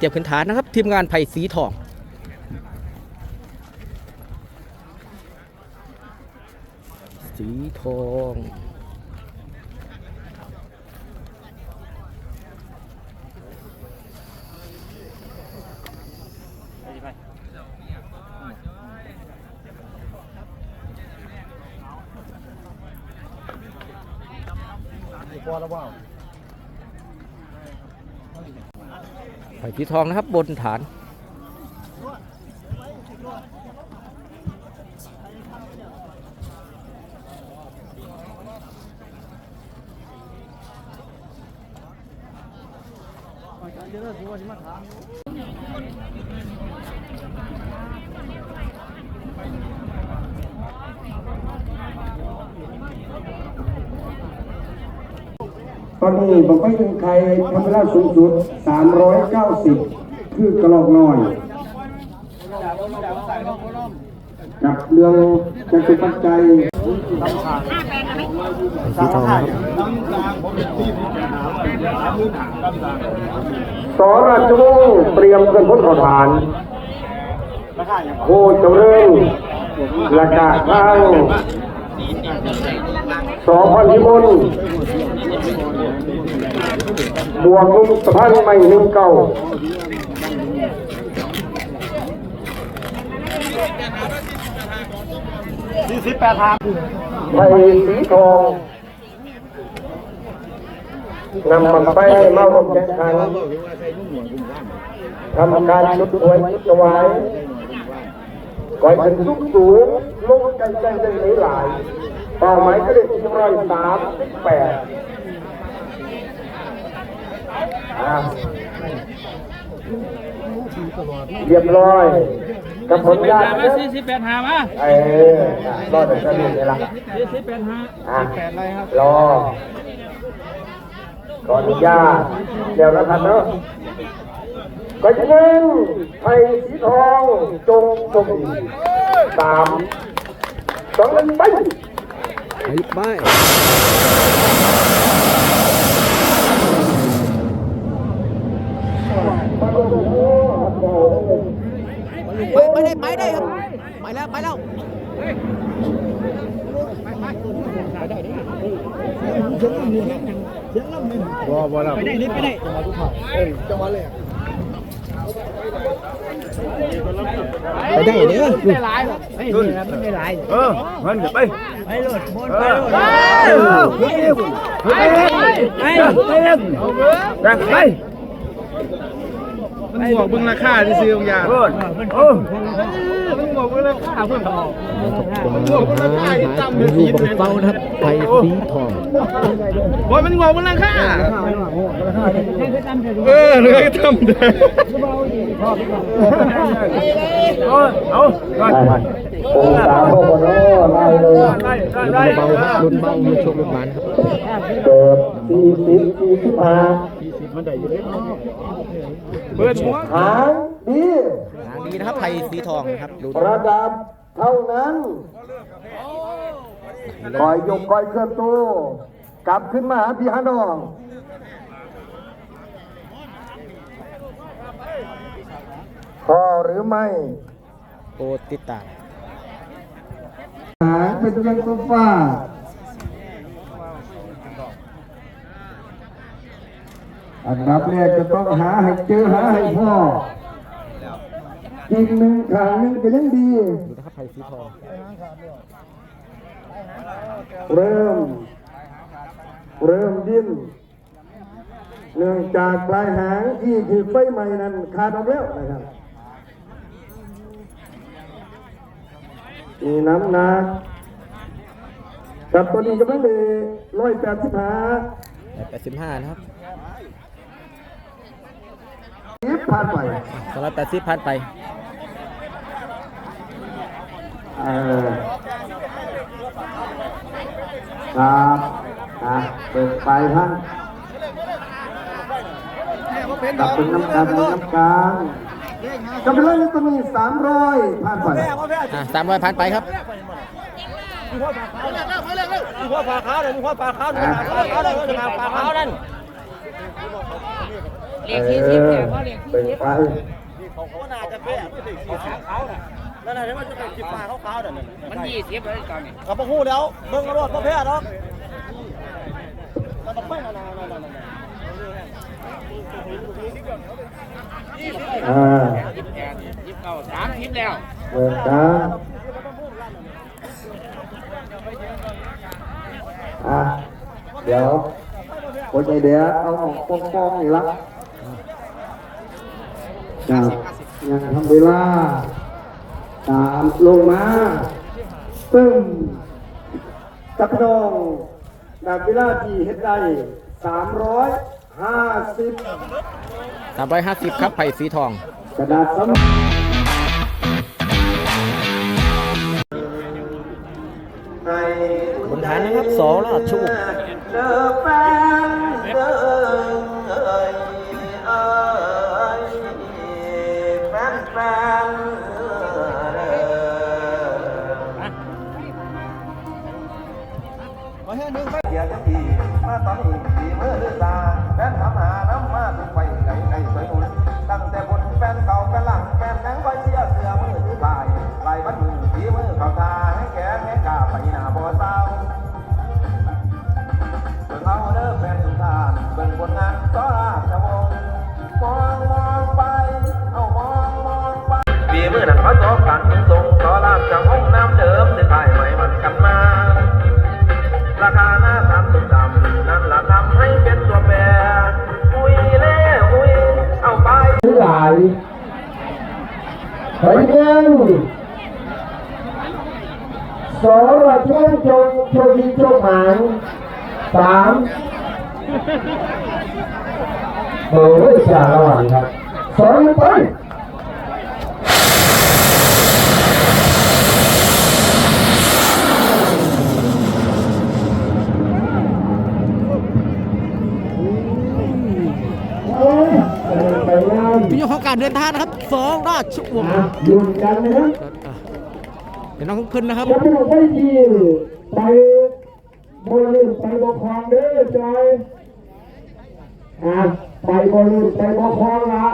เตรียมขึ้นฐานนะครับ ทีมงานไผ่สีทองสีทอง ไผ่สีทองนะครับบนฐาน ตอนนี้บอกไม่ถึงใครทำเวลาสูงสุด 390 คือกระลอกน้อยกับเรื่องจะเป็นปัจจัยสีทองครับสอราชวงศ์เตรียมเกินพ้นขอฐานโคเจริญและกาทางสอพันธิมล บวกลุงสะพานไม่หนึ่งเก้าสี่สิบแปดทางไผ่สีทองนำมันไปมาร่วมแข่งขันทำการชุดหวยชุดถวายก่อยเป็นสุกสูงลงใจใจใจหลายเป้าหมายก็ได้ที่ร้อยสามสิบแปดอะ เรียบร้อยกับผลงานนะสี่สิบแปดหามาเออรอดจากนี้เลยล่ะสี่สิบแปดหาอะรอก่อนอนุญาตเดี๋ยวนะครับเนาะก็จะเน้นไทยสีทองจงจงดีสามสองหนึ่งไปไปไป ไปไปได้ไปได้ครับไปแล้วไปแล้วไปได้ไปได้ไปได้เด้อไม่หลายหรอกไม่มีแล้วไม่หลายเออมันจะไปไปโหลดบนเอไปอโหลดไปเร็วไปเร็วไปเร็วไปเร็วไป มันบอกเบิ่งราคาที่ซื้อบางอย่างเออเออมันบอกเบิ่งราคาเพิ่มทองหาดูบังเป้านะครับไผ่สีทองโอ้ยมันบอกเบิ่งราคาเออเลยทำได้เออเอาไปองค์สามพวกคนโอ้ได้เลยได้ได้รุ่นได้เบาครับรุ่นเบารุ่นโชครุ่นหวานครับเกิดสี่สิบสี่สิบห้า เปิดหัวหางดีหางดีนะครับไผ่สีทองนะครับรุ่นระดับเท่านั้นคอยยกคอยเคลื่อนตัวกลับขึ้นมาหาพี่ฮานองพอหรือไม่โปรดติดตามหางเป็นยังตัวฟ้า อันดับแรกจะต้องหาให้เจอหาให้พ่ออีกหนึ่งขางหนึงก็ยังดีดูนะครับไผ่สีทองเริ่ม เริ่มดิ้นเนื่องจากปลายหางที่ถือไฟใหม่นั้นขาดออกแล้วนะครับมีน้ำหนักกับตัวนี้ก็ไม่มีร้อยแปดสิบห้าแปดสิบห้านะครับสิบ ผ่านไปสองร้อยแปดสิบพันไปเออครับอะเปิดไปท่านกลับเป็นน้ำกลางน้ำกลางกำลังตัวนี้สามร้อยผ่านไปสามร้อยพันไปครับมีพ่อปลาขาวเลยมีพ่อปลาขาวเลยมีพ่อปลาขาวเลยมีพ่อปลาขาวนั่นเออเปิดไปเขาน่าจะเป็นสีขาวขาวน่ะนั่นน่ะเห็นว่าจะเป็นสีฟ้าขาวขาวนั่นมันยี่สิบเลยตอนนี้กับพวกหูแล้วเบิ่งกระโดดพ่อแพ้หรอกมันต้องไปนั่นนั่นนั่นนั่นอ่ายี่สิบแปดยี่สิบเก้าสามสิบแล้วเปิดกลางอะเดี๋ยวคนใจเดียวเอาออกฟองๆอีกละ ครับยังทำเวลาตามลงมาปึ้มจับนองดับเวลาที่เฮ็ดได้สามร้อยห้าสิบสามร้อยห้าสิบครับไผ่สีทอง กระดาษสำให้บนฐานนะครับสองราชวงศ์เด้อแฟนเด้อ ไปเงินสองระช่วยจงโชคดีโชคหมายสามโอ้ยจ่าระหว่างครับสองไปไปงาน พี่ย กของการเดินทางนะครับสองราชวงศ์ยุ่งกันนะครับอะเดี๋ยวน้องขึ้นนะครับจะไม่ไปทีไปบอลลูนไปบอลคองเด้อจอยอะไปบอลลูนไปบอลคองละ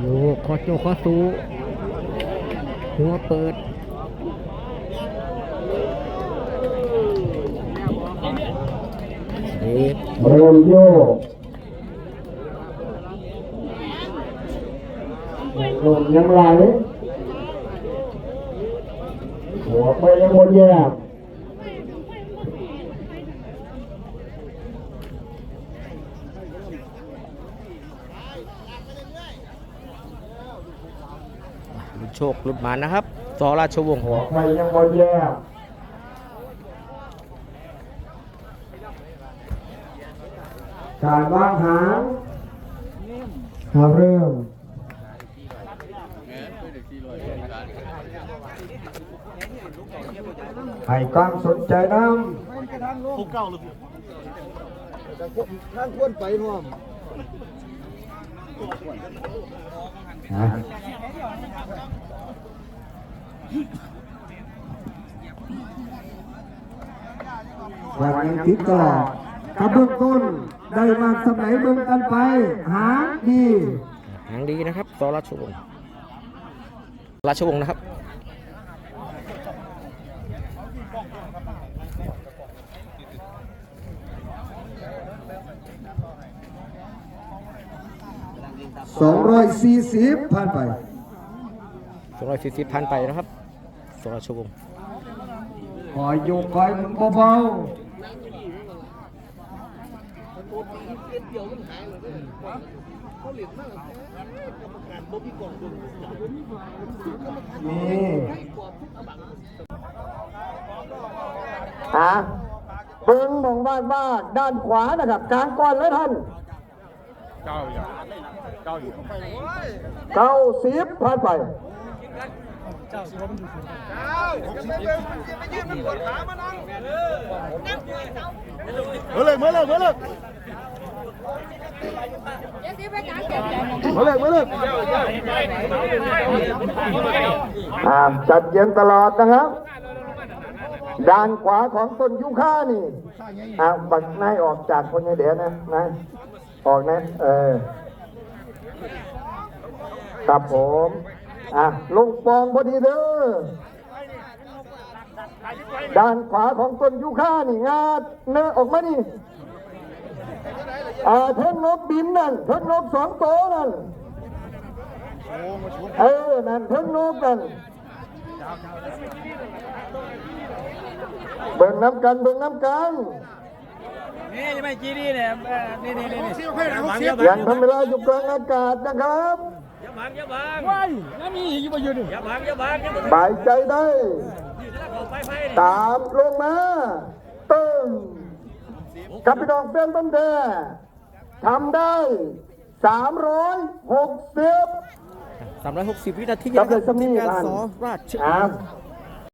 โยกคอโจคอสู หัวเปิดเอ๊ะเริ่มโยกลมยังไหลหัวไปยังบนแยก ชคลุ้นหมานะครับสองราชวงศ์หัวไปยังบนแยกการวางหางครับเริ่มให้ความสนใจน้ผู้เก้าหรือำนะ แบบยังคิดตลอดกับเบื้องต้นได้มากสมัยเบิ่งกันไป หาดีหางดีนะครับสองราชวงศ์ราชวงศ์นะครับ240ผ่านไปสองร้อยสี่สิบพันไปนะครับ สองราชวงศ์คอยโยกคอยมึงเบานี่อะเบิ้งมองบ้านบ้านด้านขวานะครับกลางก้อนเลยท่านเก้าอยู่เก้าอยู่เก้าสิบ ผ่านไปเมื่อเลยเมื่อเลยเมื่อเลยมาเลยมาเลยอ่าจัดเย็นตลอดนะครับ ด้านขวาของต้นยูคานี่อ่าบักนายออกจากคนไงเดี๋ยวนะนายออกนะเออครับผม อะลงปองพอดีเด้อด้านขวาของต้นยูคานี่งาเนื้อออกมานี่อ่าเทิงนกบินนั่นเทิงนกสองโตวนั่นเออนั่นเทิงนกนั่นเบิ่งน้ำกันเบิ่งน้ำกันนี่จะไม่จีดีเนี่ยนี่นี่นี่ยังทำเวลาอยู่กลางอากาศนะครับ อย่าบังอย่าบังว้ายน้ำมีอีกมาอยู่นี่อย่าบังอย่าบังอย่าบังบายใจได้ไปไปตามลงมาตึงกับพี่น้องเป็นบันเดทำได้สามร้อยหกสิบ360 วินาทีกับเลยสมีการกันสอราชอ่า